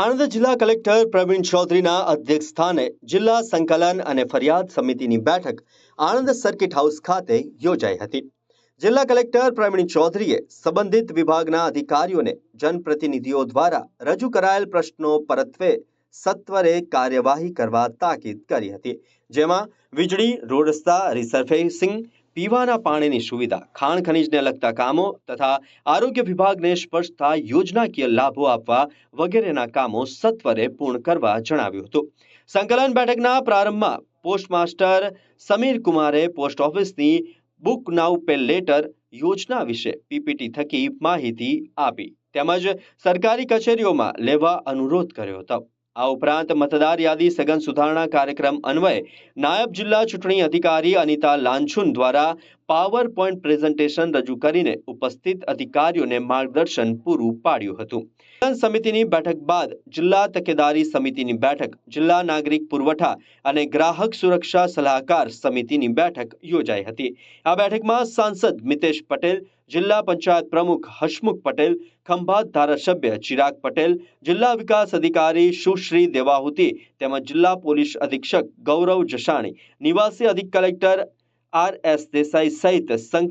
આણંદ જિલ્લા કલેક્ટર પ્રવીણ ચૌધરીના અધ્યક્ષ સ્થાને જિલ્લા સંકલન અને ફરિયાદ સમિતિની બેઠક આણંદ સર્કિટ હાઉસ ખાતે યોજાઈ હતી. જિલ્લા કલેક્ટર પ્રવીણ ચૌધરીએ સંબંધિત વિભાગના અધિકારીઓને જનપ્રતિનિધિઓ દ્વારા રજૂ કરાયેલ પ્રશ્નો પરત્વે સત્વરે કાર્યવાહી કરવા તાકીદ કરી હતી. જેમાં વીજળી, રોડ રસ્તા, રિસર્ફેસિંગ પીવાના પાણીની સુવિધા, ખાણ ખનીજને લગતા કામો તથા આરોગ્ય વિભાગને સ્પર્શતા યોજનાકીય લાભો આપવા વગેરેના કામો સત્વરે પૂર્ણ કરવા જણાવ્યું હતું. સંકલન બેઠકના પ્રારંભમાં પોસ્ટ માસ્ટર સમીર કુમારે પોસ્ટ ઓફિસની બુક નાઉ પે લેટર યોજના વિશે પીપીટી થકી માહિતી આપી. તેમજ સરકારી કચેરીઓમાં લેવા અનુરોધ કર્યો હતો. આ ઉપરાંત મતદાર યાદી સઘન સુધારણા કાર્યક્રમ અન્વયે નાયબ જિલ્લા ચૂંટણી અધિકારી અનિતા લાંછુન દ્વારા પાવર પોઈન્ટ પ્રેઝન્ટેશન રજૂ કરીને ઉપસ્થિત અધિકારીઓને માર્ગદર્શન પૂરું પાડ્યું હતું. સમિતિની બેઠક બાદ જિલ્લા તકેદારી સમિતિની બેઠક, જિલ્લા નાગરિક પુરવઠા અને ગ્રાહક સુરક્ષા સલાહકાર સમિતિની બેઠક યોજાઈ હતી. આ બેઠકમાં સાંસદ મિતેશ પટેલ જિલ્લા પંચાયત પ્રમુખ હસમુખ પટેલ, ખંભાત ધારાસભ્ય ચિરાગ પટેલ, જિલ્લા વિકાસ અધિકારી સુશ્રી દેવાહુતિ તેમજ જિલ્લા પોલીસ અધિક્ષક ગૌરવ જસાણી, નિવાસી અધિક કલેક્ટર આર એસ દેસાઈ સહિત સંક